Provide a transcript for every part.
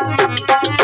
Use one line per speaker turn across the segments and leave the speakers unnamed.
Música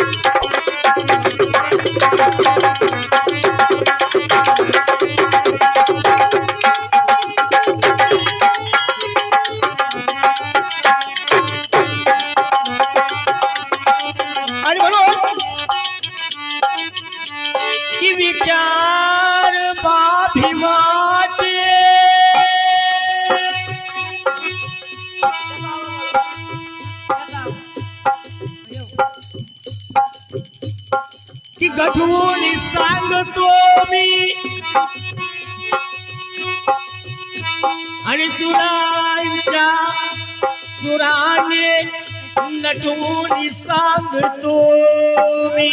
सुरांच्या सुराने नटून सांगतो मी।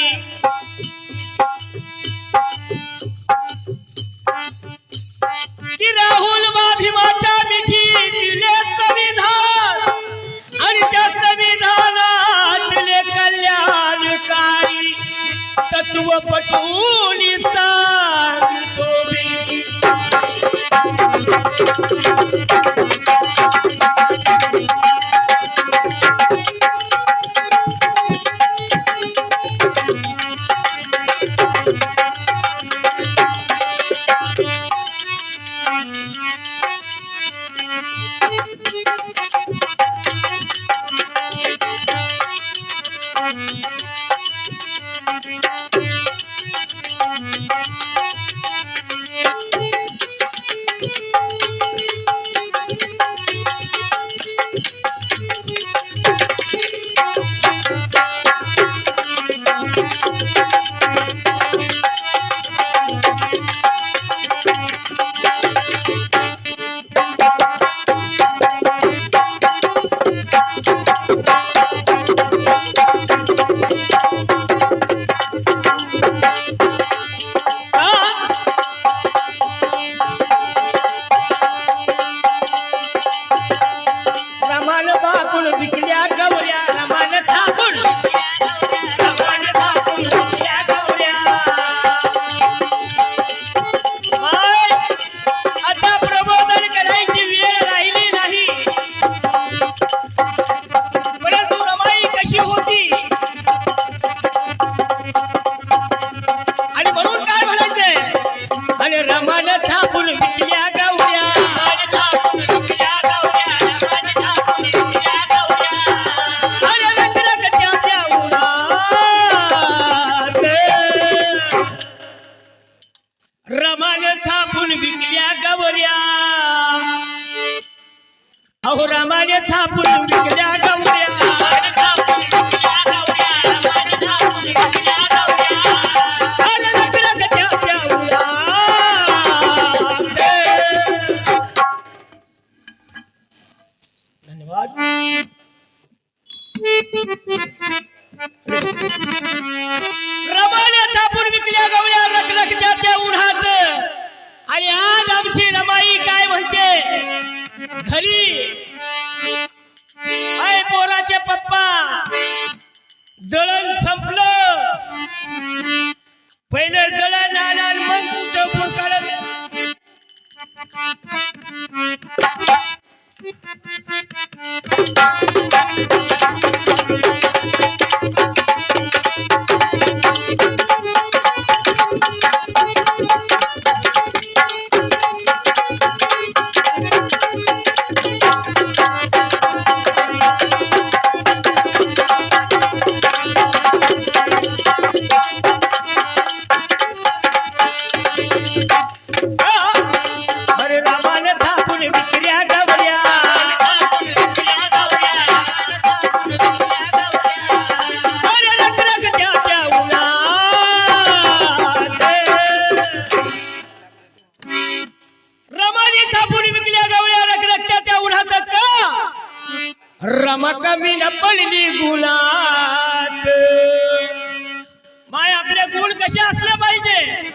की राहुल बा भीमाच्या मिठीतले संविधान आणि त्या संविधानातले कल्याणकारी तत्व पटून सांग Thank you. मका मी न पडली गुलात. माय आपले गुण कसे असले पाहिजे?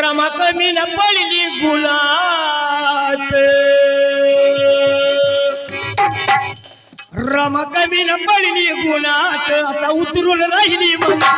रमा कमी न पडली गुलात. रमा कमी न पडली गुणात आता उतरून राहिली मला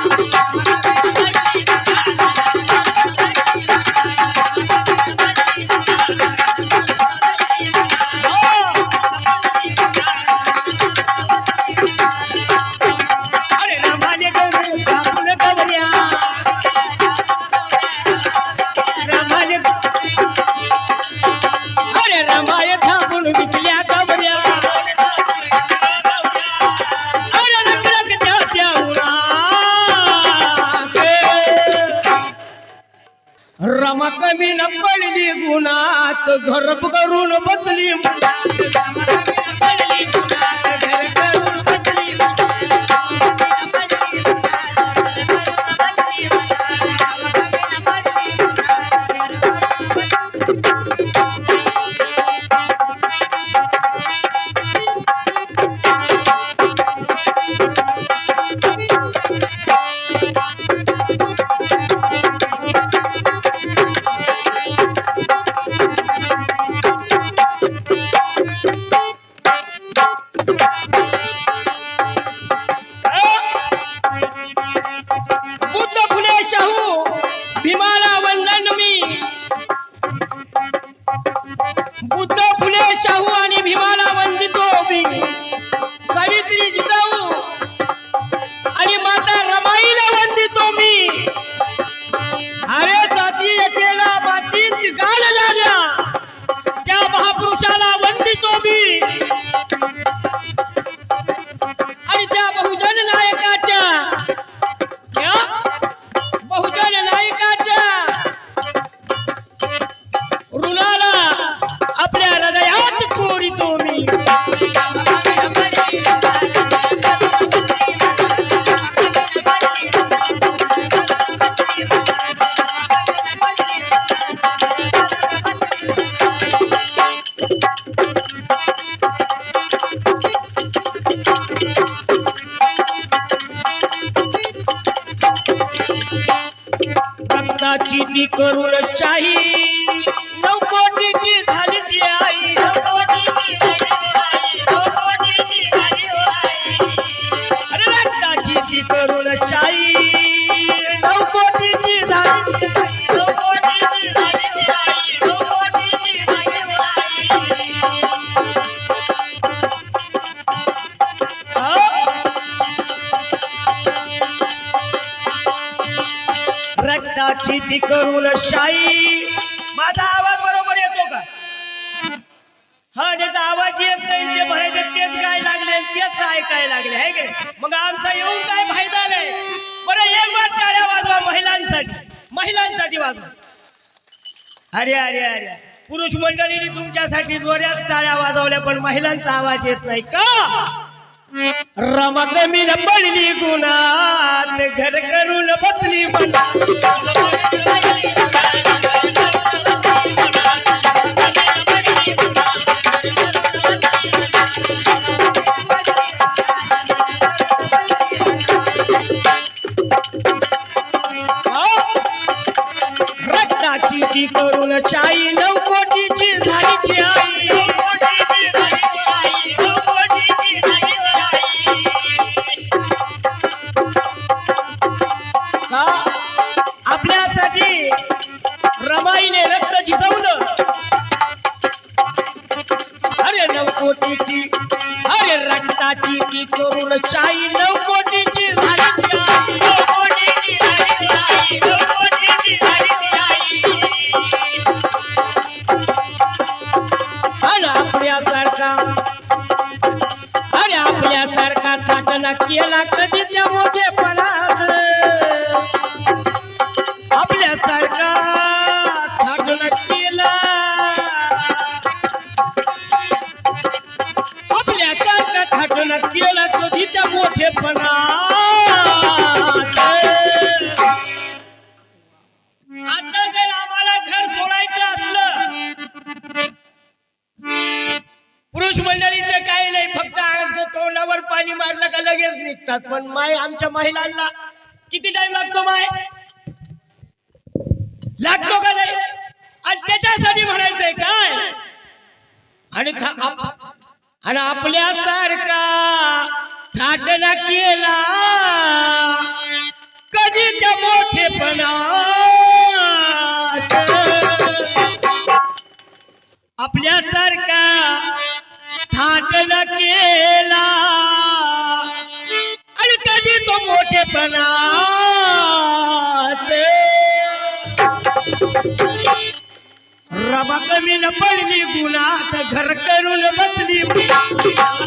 रक्ताची ती करून रक्ताची ती करून शाई. माझा आवाज बरोबर येतो का? हा ज्याचा आवाज येत नाही ते म्हणायचे तेच काय लागले तेच ऐकाय लागले आहे की मग आमचा येऊन काय फायदा नाही? बरं एक वाट टाळ्या वाजवा महिलांसाठी. महिलांसाठी वाजवा. अरे अरे अरे. पुरुष मंडळीने तुमच्यासाठी जोऱ्यात टाळ्या वाजवल्या पण महिलांचा आवाज येत नाही. का? रमत मी पडली गुणात घर करून बसली म्हणा केला कधी त्या आता जर आम्हाला घर सोडायचं असलं पुरुष मंडळीचं काही नाही फक्त आमचं तोंडावर पाणी मारलं का लगेच निघतात. पण माय आमच्या महिलांना किती टाइम लागतो माय? लागतो का नाही? आज त्याच्यासाठी म्हणायचंय काय? आणि आणि आपल्यासारखा थाटला केला. कधी त्या मोठेपणा आपल्यासारखा थाटला केला. आणि कधी तो मोठेपणा रबा कमी न पडली गुणात घर करून बसली. Yeah.